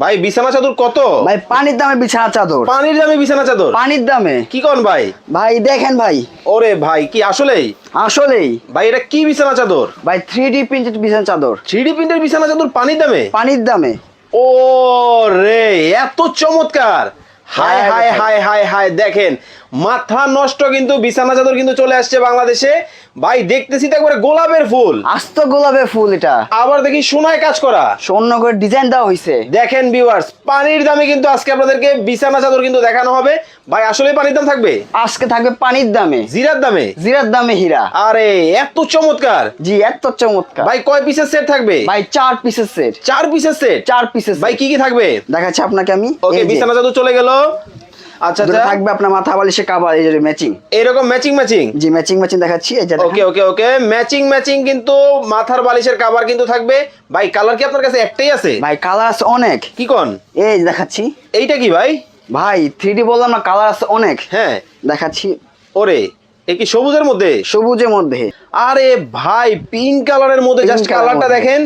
ভাই বিছানা চাদর কত? ভাই পানির দামে বিছানা চাদর। পানির দামে বিছানা চাদর? পানির দামে। কি কোন ভাই? ভাই দেখেন ভাই। ওরে ভাই কি আসলেই? আসলেই। ভাই এটা কি বিছানা চাদর? ভাই থ্রি ডি প্রিন্টেড বিছানা চাদর। থ্রি প্রিন্টেড বিছানা চাদর পানির দামে? পানির দামে। ওরে রে এত চমৎকার! হাই হায় হাই হায় হাই হাই হাই দেখেন। মাথা নষ্ট কিন্তু বিছানা চাদর কিন্তু চলে আসছে বাংলাদেশে। ভাই দেখতেছি তো একবারে গোলাপের ফুল। আস্ত গোলাপের ফুল এটা। আবার দেখি সোনায় কাজ করা। স্বর্ণ করে ডিজাইন দেওয়া হয়েছে দেখেন ভিউয়ার্স পানির দামে কিন্তু আজকে আপনাদেরকে বিছানা চাদর কিন্তু দেখানো হবে। ভাই আসলে পানির দাম থাকবে? আজকে থাকবে পানির দামে। জিরার দামে? জিরার দামে হীরা। আরে এত চমৎকার! জি এত চমৎকার। ভাই কয় পিসের সেট থাকবে? ভাই চার পিসের সেট চার পিসের সেট চার পিসের ভাই কি কি থাকবে? দেখাচ্ছি আপনাকে আমি। ওকে বিছানা চাদর চলে গেল। আচ্ছা আচ্ছা। থাকবে আপনার মাথা বালিশে কাবার এই যে ম্যাচিং এরকম ম্যাচিং ম্যাচিং জি ম্যাচিং ম্যাচিং দেখাচ্ছি এই যে ওকে ওকে ওকে ম্যাচিং ম্যাচিং কিন্তু মাথার বালিশের কাভার কিন্তু থাকবে। ভাই কালার কি আপনার কাছে একটাই আছে? ভাই কালার আছে অনেক। কি কোন? এই দেখাচ্ছি। এইটা কি ভাই? ভাই থ্রি ডি বললাম না কালার আছে অনেক। হ্যাঁ। দেখাচ্ছি। ওরে এ কি সবুজের মধ্যে? সবুজের মধ্যে। আরে ভাই পিঙ্ক কালারের মধ্যে জাস্ট কালারটা দেখেন।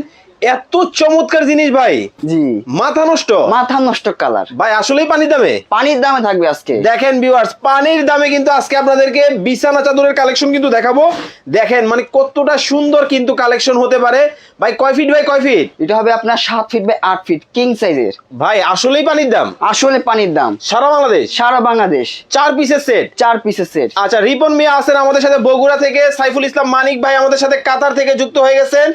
এত চমৎকার জিনিস ভাই। জি। মাথা নষ্ট। মাথা নষ্ট কালার। ভাই আসলেই পানির দামে? পানির দামে থাকবে আজকে। দেখেন ভিউয়ার্স পানির দামে কিন্তু আজকে আপনাদেরকে বিছানা চাদরের কালেকশন কিন্তু দেখাবো। দেখেন মানে কতটা সুন্দর কিন্তু কালেকশন হতে পারে। ভাই কয় ফিট ভাই কয় ফিট এটা হবে আপনার সাত ফিট বাই আট ফিট কিং সাইজের ভাই আসলেই পানির দাম? আসলে পানির দাম। সারা বাংলাদেশ? সারা বাংলাদেশ। চার পিসের সেট চার পিসের সেট আচ্ছা রিপন মিয়া আছেন আমাদের সাথে বগুড়া থেকে সাইফুল ইসলাম মানিক ভাই আমাদের সাথে কাতার থেকে যুক্ত হয়ে গেছেন।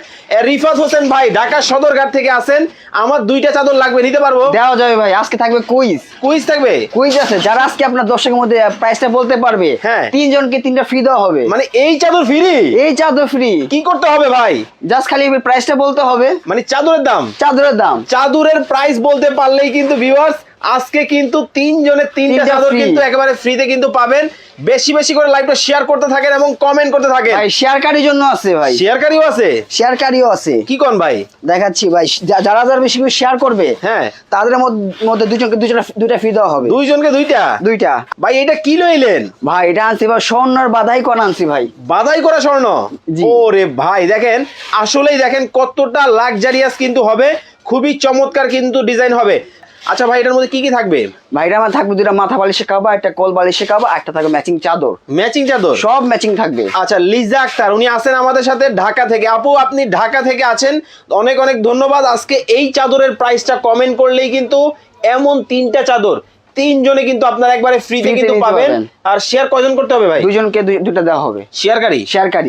রিফাত হোসেন ভাই ঢাকা সদরঘাট থেকে আসেন আমার দুইটা চাদর লাগবে নিতে পারব? দেওয়া যাবে ভাই আজকে থাকবে কুইজ। কুইজ থাকবে? কুইজ আছে যারা আজকে আপনার দর্শকের মধ্যে প্রাইসটা বলতে পারবে হ্যাঁ। তিনজনকে তিনটা ফ্রি দেওয়া হবে। মানে এই চাদর ফ্রি এই চাদর ফ্রি কি করতে হবে ভাই? জাস্ট খালি প্রাইসটা বলতে হবে। মানে চাদরের দাম? চাদরের দাম। চাদরের প্রাইস বলতে পারলেই কিন্তু ভিউয়ার্স আজকে কিন্তু তিনজনের তিনটা তিনটা চাদর কিন্তু একেবারে ফ্রিতে কিন্তু পাবেন। বেশি বেশি করে লাইভটা শেয়ার করতে থাকেন এবং কমেন্ট করতে থাকেন। ভাই শেয়ারকারীর জন্য আছে ভাই। শেয়ারকারীও আছে? শেয়ারকারীও আছে। কি কোন ভাই? দেখাচ্ছি ভাই যারা যারা বেশি বেশি শেয়ার করবে হ্যাঁ। তাদের মধ্যে দুজনকে দুজনে দুইটা ফ্রি দেওয়া হবে। দুইজনকে দুইটা? দুইটা। ভাই এটা কি লইলেন? ভাই এটা আনছি ভাই স্বর্ণর বাধাই করা আনছি ভাই। বাধাই করা স্বর্ণ। ওরে ভাই দেখেন আসলেই দেখেন কতটা লাক্সারিয়াস কিন্তু হবে। খুবই চমৎকার কিন্তু ডিজাইন হবে। আচ্ছা ভাই এটার মধ্যে কি কি থাকবে? ভাই এটা আমার থাকবে দুইটা মাথা বালিশে কাবা একটা কোল বালিশে কাবা একটা থাকবে ম্যাচিং চাদর। ম্যাচিং চাদর? সব ম্যাচিং থাকবে। আচ্ছা লিজা আক্তার উনি আছেন আমাদের সাথে ঢাকা থেকে। আপু আপনি ঢাকা থেকে আছেন। অনেক অনেক ধন্যবাদ। আজকে এই চাদরের প্রাইসটা কমেন্ট করলেই কিন্তু এমন তিনটা চাদর তিনজনে কিন্তু আপনার একবারে ফ্রিতে কিন্তু পাবেন। আর শেয়ার কয়জন করতে হবে ভাই? দুজনকে দুইটা দেওয়া হবে। শেয়ারকারী শেয়ারকারী